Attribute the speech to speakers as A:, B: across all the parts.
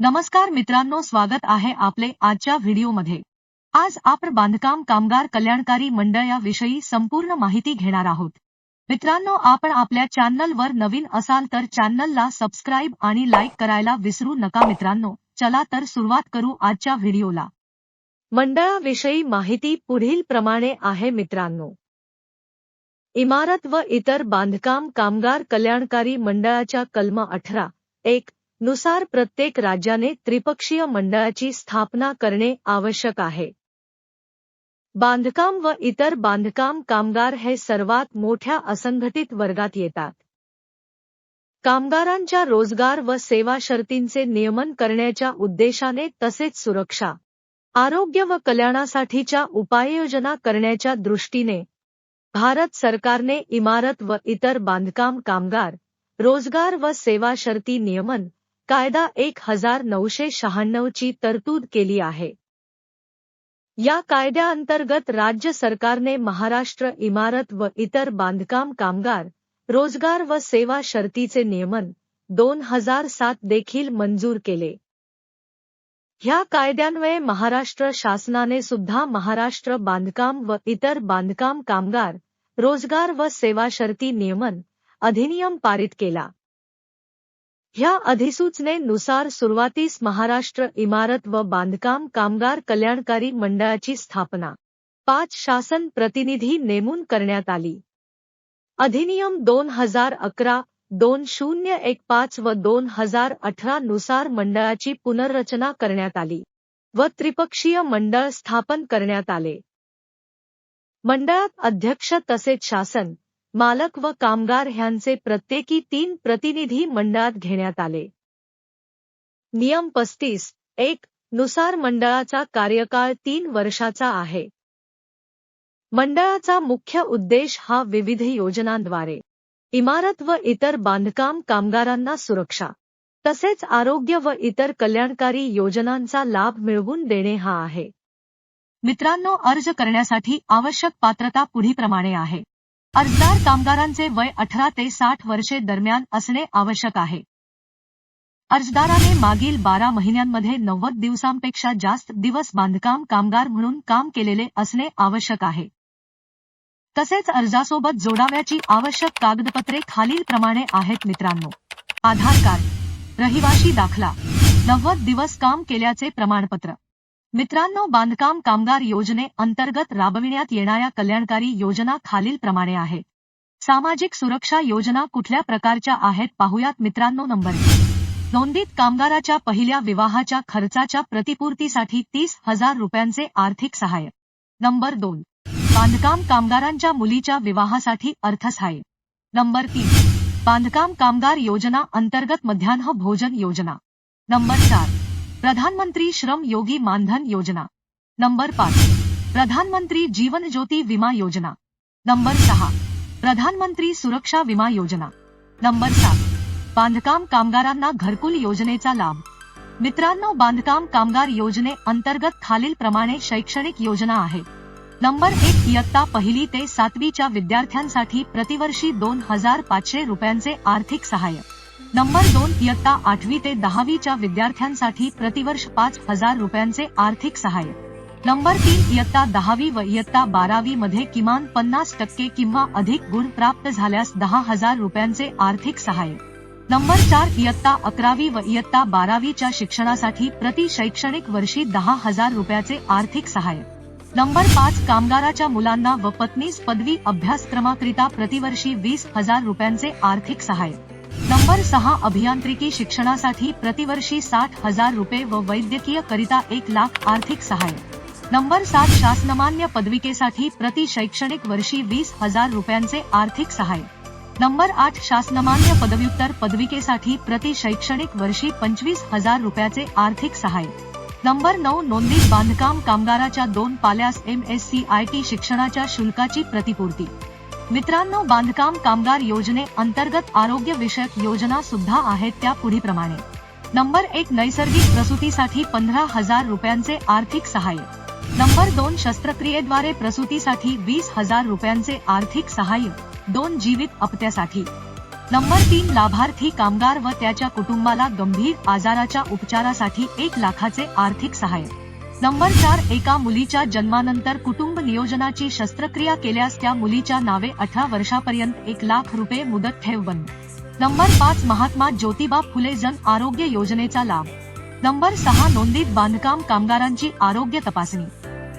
A: नमस्कार मित्रांनो स्वागत आहे आपले आजच्या व्हिडिओमध्ये. आज आपण बांधकाम कामगार कल्याणकारी मंडळ याविषयी संपूर्ण माहिती घेणार आहोत. मित्रांनो आपण आपल्या चॅनलवर नवीन असाल तर चॅनलला सबस्क्राईब आणि लाईक करायला विसरू नका मित्रांनो. चला तर सुरुवात करू आजच्या व्हिडिओला. मंडळाविषयी माहिती पुढील प्रमाणे आहे मित्रांनो. इमारत व इतर बांधकाम कामगार कल्याणकारी मंडळाच्या कलम अठरा एक नुसार प्रत्येक राज्याने त्रिपक्षीय मंडळाची स्थापना करणे आवश्यक आहे. बांधकाम व इतर बांधकाम कामगार हे सर्वात मोठ्या असंघटित वर्गात येतात. कामगारांच्या रोजगार व सेवा शर्तींचे नियमन करण्याच्या उद्देशाने तसेच सुरक्षा आरोग्य व कल्याणासाठीच्या उपाययोजना करण्याच्या दृष्टीने भारत सरकारने इमारत व इतर बांधकाम कामगार रोजगार व सेवा शर्ती नियमन कायदा एक हजार नऊशे शहाण्णवची तरतूद केली आहे. या कायद्याअंतर्गत राज्य सरकारने महाराष्ट्र इमारत व इतर बांधकाम कामगार रोजगार व सेवा शर्तीचे नियमन दोन हजार सात देखील मंजूर केले. ह्या कायद्यान्वये महाराष्ट्र शासनाने सुद्धा महाराष्ट्र बांधकाम व इतर बांधकाम कामगार रोजगार व सेवा शर्ती नियमन अधिनियम पारित केला. ह्या अधिसूचनेनुसार सुरुवातीस महाराष्ट्र इमारत व बांधकाम कामगार कल्याणकारी मंडळाची स्थापना. पाच शासन प्रतिनिधी नेमून करण्यात आली. अधिनियम दोन हजार अकरा दोन शून्य एक पाच व दोन हजार अठरा नुसार मंडळाची पुनर्रचना करण्यात आली व त्रिपक्षीय मंडळ स्थापन करण्यात आले. मंडळात अध्यक्ष तसेच शासन मालक व कामगार ह्यांचे प्रत्येकी तीन प्रतिनिधी मंडळात घेण्यात आले. नियम पस्तीस एक नुसार मंडळाचा कार्यकाळ तीन वर्षाचा आहे. मंडळाचा मुख्य उद्देश हा विविध योजनांद्वारे इमारत व इतर बांधकाम कामगारांना सुरक्षा तसेच आरोग्य व इतर कल्याणकारी योजनांचा लाभ मिळवून देणे हा आहे. मित्रांनो अर्ज करण्यासाठी आवश्यक पात्रता पुढीप्रमाणे आहे. अर्जदार कामगारांचे वय अठरा ते साठ वर्षे दरम्यान असणे आवश्यक आहे. अर्जदाराने मागील बारा महिन्यांमध्ये नव्वद दिवसांपेक्षा जास्त दिवस बांधकाम कामगार म्हणून काम केलेले असणे आवश्यक आहे. तसेच अर्जासोबत जोडाव्याची आवश्यक कागदपत्रे खालीलप्रमाणे आहेत मित्रांनो. आधार कार्ड रहिवाशी दाखला नव्वद दिवस काम केल्याचे प्रमाणपत्र. मित्रांनो बांधकाम कामगार योजने अंतर्गत राबविण्यात येणाऱ्या कल्याणकारी योजना खालीलप्रमाणे आहेत सामाजिक सुरक्षा योजना कुठल्या प्रकारच्या आहेत पाहुयात मित्रांनो नंबर नोंदीत कामगाराच्या पहिल्या विवाहाच्या खर्चाच्या प्रतिपूर्तीसाठी तीस हजार रुपयांचे आर्थिक सहाय्य. नंबर दोन. बांधकाम कामगारांच्या मुलीच्या विवाहासाठी अर्थसहाय्य. नंबर तीन. बांधकाम कामगार योजना अंतर्गत मध्यान्ह भोजन योजना. नंबर चार. प्रधानमंत्री श्रम योगी मानधन योजना. नंबर पाच. प्रधानमंत्री जीवन ज्योती विमा योजना. नंबर सहा. प्रधानमंत्री सुरक्षा विमा योजना. नंबर सात. बांधकाम कामगारांना घरकुल योजनेचा लाभ. मित्रांनो बांधकाम कामगार योजने अंतर्गत खालीलप्रमाणे शैक्षणिक योजना आहे नंबर एक इयत्ता पहिली ते सातवीच्या विद्यार्थ्यांसाठी प्रतिवर्षी दोन हजार पाचशे रुपयांचे आर्थिक सहाय्य. नंबर दोन इयत्ता आठवी ते दहावीच्या विद्यार्थ्यांसाठी प्रतिवर्ष पाच हजार रुपयांचे आर्थिक सहाय्य. नंबर तीन इयत्ता दहावी व इयत्ता बारावी मध्ये किमान पन्नास टक्के किंवा अधिक गुण प्राप्त झाल्यास दहा हजार रुपयांचे आर्थिक सहाय्य. नंबर चार इयत्ता अकरावी व इयत्ता बारावीच्या शिक्षणासाठी प्रति शैक्षणिक वर्षी दहा हजार रुपयाचे आर्थिक सहाय्य. नंबर पाच कामगाराच्या मुलांना व पत्नीस पदवी अभ्यासक्रमाकरिता प्रतिवर्षी वीस हजार रुपयांचे आर्थिक सहाय्य. नंबर सहा अभियांत्रिकी शिक्षणासाठी प्रतिवर्षी साठ हजार रुपये व वैद्यकीय करिता एक लाख आर्थिक सहाय्य. नंबर सात शासनमान्य पदविकेसाठी प्रति शैक्षणिक वर्षी वीस हजार रुपयांचे आर्थिक सहाय्य. नंबर आठ शासनमान्य पदव्युत्तर पदविकेसाठी प्रति शैक्षणिक वर्षी पंचवीस हजार रुपयाचे आर्थिक सहाय्य. नंबर नऊ नोंदीत बांधकाम कामगाराच्या दोन पाल्यास M S C I T शिक्षणाच्या शुल्काची प्रतिपूर्ती. मित्रांनो बांधकाम कामगार योजने अंतर्गत आरोग्य विषयक योजना सुद्धा आहेत त्या पुढीप्रमाणे नंबर एक नैसर्गिक प्रसूतीसाठी पंधरा हजार रुपयांचे आर्थिक सहाय्य. नंबर दोन शस्त्रक्रियेद्वारे प्रसूतीसाठी वीस हजार रुपयांचे आर्थिक सहाय्य. दोन जीवित अपत्यासाठी. नंबर तीन लाभार्थी कामगार व त्याच्या कुटुंबाला गंभीर आजाराच्या उपचारासाठी एक लाखाचे आर्थिक सहाय्य. नंबर चार एका मुलीच्या जन्मानंतर कुटुंब नियोजनाची शस्त्रक्रिया केल्यास त्या मुलीच्या नावे अठरा वर्षापर्यंत एक लाख रुपये मुदत ठेव बंद. नंबर पाच महात्मा ज्योतिबा फुले जन आरोग्य योजनेचा लाभ. नंबर सहा नोंदीत बांधकाम कामगारांची आरोग्य तपासणी.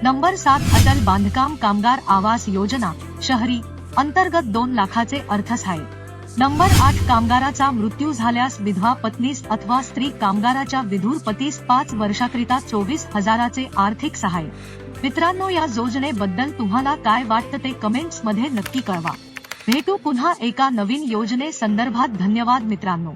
A: नंबर सात अटल बांधकाम कामगार आवास योजना शहरी अंतर्गत दोन लाखाचे अर्थसहाय्य. नंबर आठ कामगाराचा मृत्यू झाल्यास विधवा पत्नीस अथवा स्त्री कामगाराच्या विधूर पतीस पाच वर्षाकरिता चोवीस हजाराचे आर्थिक सहाय्य मित्रांनो या योजनेबद्दल तुम्हाला काय वाटतं ते कमेंट्समध्ये नक्की कळवा. भेटू पुन्हा एका नवीन योजने संदर्भात. धन्यवाद मित्रांनो.